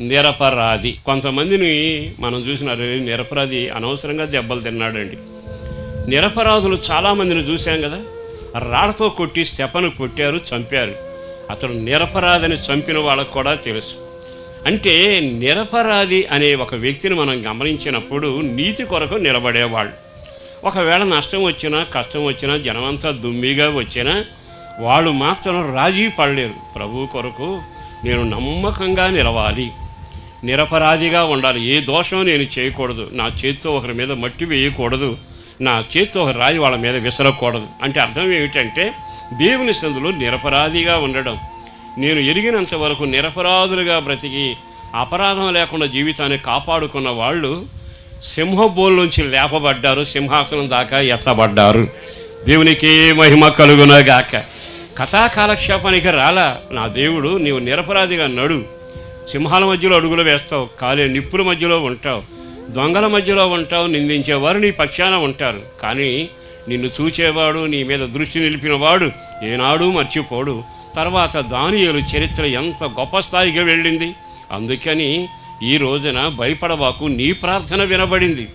నిరపరాధి. కొంతమందిని మనం చూసినారు నిరపరాధి అనవసరంగా దెబ్బలు తిన్నాడండి. నిరపరాధులు చాలామందిని చూశాం కదా రాడతో కొట్టి స్టెపను కొట్టారు చంపారు. అతడు నిరపరాధిని చంపిన వాళ్ళకు కూడా తెలుసు. అంటే నిరపరాధి అనే ఒక వ్యక్తిని మనం గమనించినప్పుడు నీతి కొరకు నిలబడేవాళ్ళు. ఒకవేళ నష్టం వచ్చినా కష్టం వచ్చినా జనమంతా దుమ్మిగా వచ్చినా వాళ్ళు మాత్రం రాజీ పడలేరు. ప్రభు కొరకు నేను నమ్మకంగా నిలవాలి. నిరపరాధిగా ఉండాలి. ఏ దోషం నేను చేయకూడదు. నా చేతితో ఒకరి మీద మట్టి వేయకూడదు. నా చేతితో ఒక రాయి వాళ్ళ మీద విసరకూడదు. అంటే అర్థం ఏమిటంటే దేవుని సందులో నిరపరాధిగా ఉండడం. నేను ఎరిగినంత వరకు నిరపరాధులుగా బ్రతికి అపరాధం లేకుండా జీవితాన్ని కాపాడుకున్న వాళ్ళు సింహబోల్లోంచి లేపబడ్డారు. సింహాసనం దాకా ఎత్తబడ్డారు. దేవునికి మహిమ కలుగునగాక. కథాకాలక్షేపానికి రాలా. నా దేవుడు నీవు నిరపరాధిగా నడు. సింహాల మధ్యలో అడుగులు వేస్తావు కాలే నిప్పుల మధ్యలో ఉంటావు దొంగల మధ్యలో ఉంటావు నిందించేవారు నీ పక్షాన ఉంటారు. కానీ నిన్ను చూచేవాడు నీ మీద దృష్టి నిలిపినవాడు ఏనాడు మర్చిపోడు. తర్వాత దానియలు చరిత్ర ఎంత గొప్ప స్థాయికి వెళ్ళింది? అందుకని ఈ రోజున భయపడబాకు నీ ప్రార్థన వినబడింది.